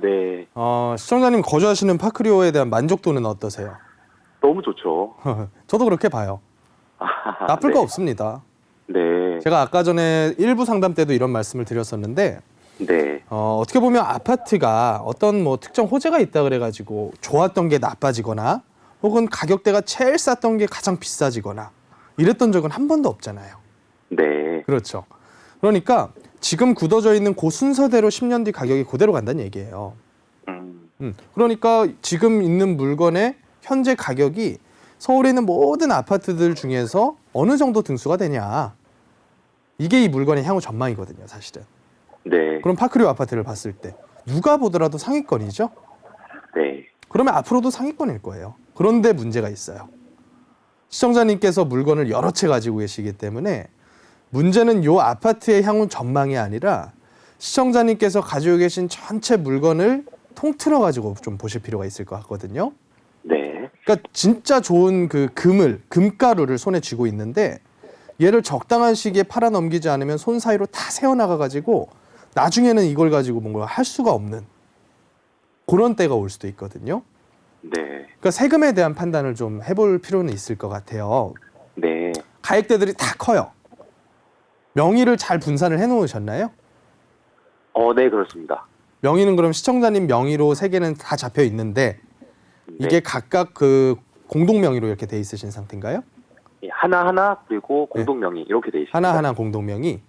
네. 어, 시청자님 거주하시는 파크리오에 대한 만족도는 어떠세요? 너무 좋죠. 저도 그렇게 봐요. 아, 나쁠 네. 거 없습니다. 네. 제가 아까 전에 일부 상담 때도 이런 말씀을 드렸었는데 네. 어, 어떻게 보면 아파트가 어떤 뭐 특정 호재가 있다 그래가지고 좋았던 게 나빠지거나 혹은 가격대가 제일 쌌던 게 가장 비싸지거나 이랬던 적은 한 번도 없잖아요. 네. 그렇죠. 그러니까 지금 굳어져 있는 그 순서대로 10년 뒤 가격이 그대로 간다는 얘기예요. 음, 음, 그러니까 지금 있는 물건의 현재 가격이 서울에 있는 모든 아파트들 중에서 어느 정도 등수가 되냐. 이게 이 물건의 향후 전망이거든요, 사실은. 네. 그럼 파크리오 아파트를 봤을 때 누가 보더라도 상위권이죠. 네. 그러면 앞으로도 상위권일 거예요. 그런데 문제가 있어요. 시청자님께서 물건을 여러 채 가지고 계시기 때문에 문제는 요 아파트의 향후 전망이 아니라 시청자님께서 가지고 계신 전체 물건을 통틀어 가지고 좀 보실 필요가 있을 것 같거든요. 네. 그러니까 진짜 좋은 그 금을 금가루를 손에 쥐고 있는데 얘를 적당한 시기에 팔아 넘기지 않으면 손 사이로 다 새어나가 가지고 나중에는 이걸 가지고 뭔가 할 수가 없는 그런 때가 올 수도 있거든요. 네. 그러니까 세금에 대한 판단을 좀 해볼 필요는 있을 것 같아요. 네. 가액대들이 다 커요. 명의를 잘 분산을 해놓으셨나요? 어, 네, 그렇습니다. 명의는 그럼 시청자님 명의로 세 개는 다 잡혀 있는데 네. 이게 각각 그 공동 명의로 이렇게 돼 있으신 상태인가요? 예, 하나하나 그리고 공동명의 이렇게 돼 있습니다. 하나하나 공동 명의.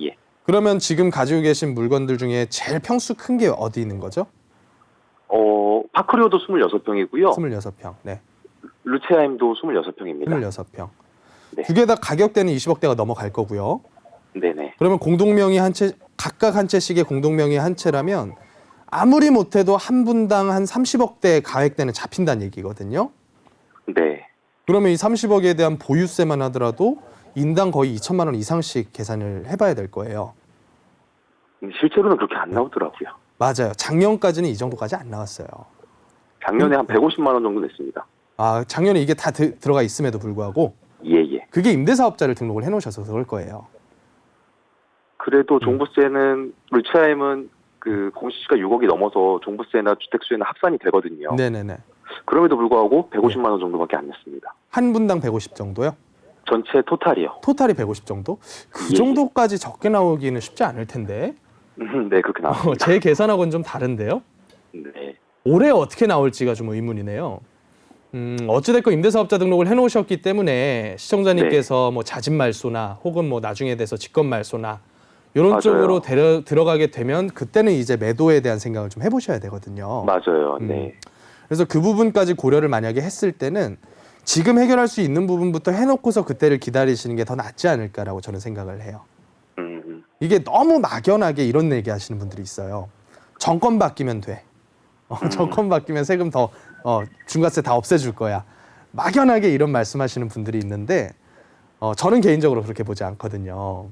예. 그러면 지금 가지고 계신 물건들 중에 제일 평수 큰 게 어디 있는 거죠? 어, 파크리오도 26평이고요. 26평. 네. 루체하임도 26평입니다. 26평. 네. 두 개 다 가격대는 20억대가 넘어갈 거고요. 네네. 그러면 공동명의 한 채, 각각 한 채씩의 공동명의 한 채라면 아무리 못해도 한 분당 한 30억대 가액대는 잡힌다는 얘기거든요. 네. 그러면 이 30억에 대한 보유세만 하더라도 인당 거의 2천만 원 이상씩 계산을 해봐야 될 거예요. 근데 실제로는 그렇게 안 나오더라고요. 맞아요. 작년까지는 이 정도까지 안 나왔어요. 작년에 음. 한 150만 원 정도 냈습니다. 아, 작년에 이게 다 드- 들어가 있음에도 불구하고 예, 예. 그게 임대사업자를 등록을 해놓으셔서 그럴 거예요. 그래도 음. 종부세는 루체하임은 그 공시지가 6억이 넘어서 종부세나 주택수에는 합산이 되거든요. 네네네. 그럼에도 불구하고 150만 원 정도밖에 안 냈습니다. 한 분당 150 정도요? 전체 토탈이요. 토탈이 150 정도? 그 예. 정도까지 적게 나오기는 쉽지 않을 텐데. 음, 네, 그렇게 어, 나왔습니다. 제 계산하고는 좀 다른데요. 네. 올해 어떻게 나올지가 좀 의문이네요. 음, 어찌됐건 임대사업자 등록을 해놓으셨기 때문에 시청자님께서 네. 뭐 자진 말소나 혹은 뭐 나중에 돼서 직권 말소나 이런 맞아요. 쪽으로 데려, 들어가게 되면 그때는 이제 매도에 대한 생각을 좀 해보셔야 되거든요. 맞아요. 음. 네. 그래서 그 부분까지 고려를 만약에 했을 때는 지금 해결할 수 있는 부분부터 해놓고서 그때를 기다리시는 게 더 낫지 않을까라고 저는 생각을 해요. 음, 이게 너무 막연하게 이런 얘기 하시는 분들이 있어요. 정권 바뀌면 돼. 어, 정권 바뀌면 세금 더 어, 중과세 다 없애줄 거야. 막연하게 이런 말씀하시는 분들이 있는데 어, 저는 개인적으로 그렇게 보지 않거든요.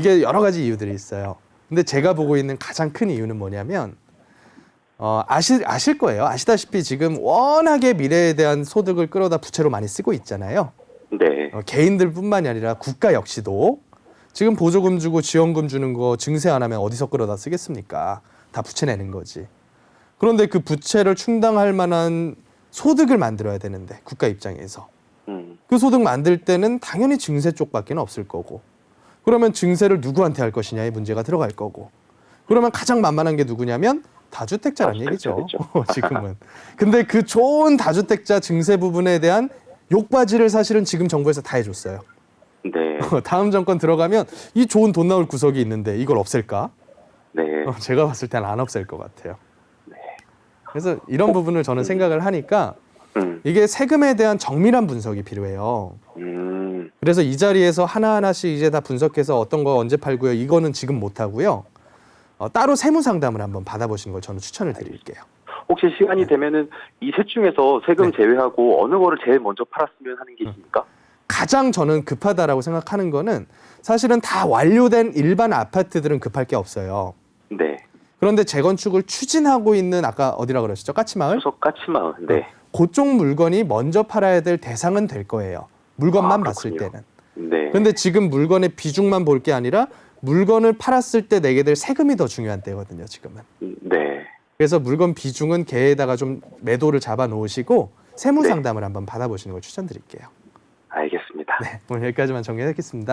음, 이게 여러 가지 이유들이 있어요. 근데 제가 보고 있는 가장 큰 이유는 뭐냐면 어, 아실 아실 거예요. 아시다시피 지금 워낙에 미래에 대한 소득을 끌어다 부채로 많이 쓰고 있잖아요. 네. 어, 개인들뿐만이 아니라 국가 역시도 지금 보조금 주고 지원금 주는 거 증세 안 하면 어디서 끌어다 쓰겠습니까? 다 부채 내는 거지. 그런데 그 부채를 충당할 만한 소득을 만들어야 되는데 국가 입장에서 음, 그 소득 만들 때는 당연히 증세 쪽밖에 없을 거고 그러면 증세를 누구한테 할 것이냐의 문제가 들어갈 거고 그러면 가장 만만한 게 누구냐면 다주택자란 얘기죠. 다주택자겠죠. 지금은. 근데 그 좋은 다주택자 증세 부분에 대한 욕바지를 사실은 지금 정부에서 다 해줬어요. 네. 다음 정권 들어가면 이 좋은 돈 나올 구석이 있는데 이걸 없앨까? 네. 어, 제가 봤을 때는 안 없앨 것 같아요. 네. 그래서 이런 부분을 저는 생각을 하니까 음, 이게 세금에 대한 정밀한 분석이 필요해요. 음, 그래서 이 자리에서 하나하나씩 이제 다 분석해서 어떤 거 언제 팔고요. 이거는 지금 못 하고요. 어, 따로 세무 상담을 한번 받아보시는 걸 저는 추천을 드릴게요. 혹시 시간이 되면은 이 셋 중에서 세금 네. 제외하고 어느 거를 제일 먼저 팔았으면 하는 게 있습니까? 가장 저는 급하다라고 생각하는 거는 사실은 다 완료된 일반 아파트들은 급할 게 없어요. 네. 그런데 재건축을 추진하고 있는 아까 어디라 그러셨죠? 까치마을? 까치마을. 네. 그쪽 물건이 먼저 팔아야 될 대상은 될 거예요. 물건만 아, 봤을. 때는. 네. 근데 지금 물건의 비중만 볼 게 아니라 물건을 팔았을 때 내게 될 세금이 더 중요한 때거든요, 지금은. 음, 네. 그래서 물건 비중은 개에다가 좀 매도를 잡아 놓으시고 세무 네. 상담을 한번 받아보시는 걸 추천드릴게요. 알겠습니다. 네, 오늘 여기까지만 정리하겠습니다.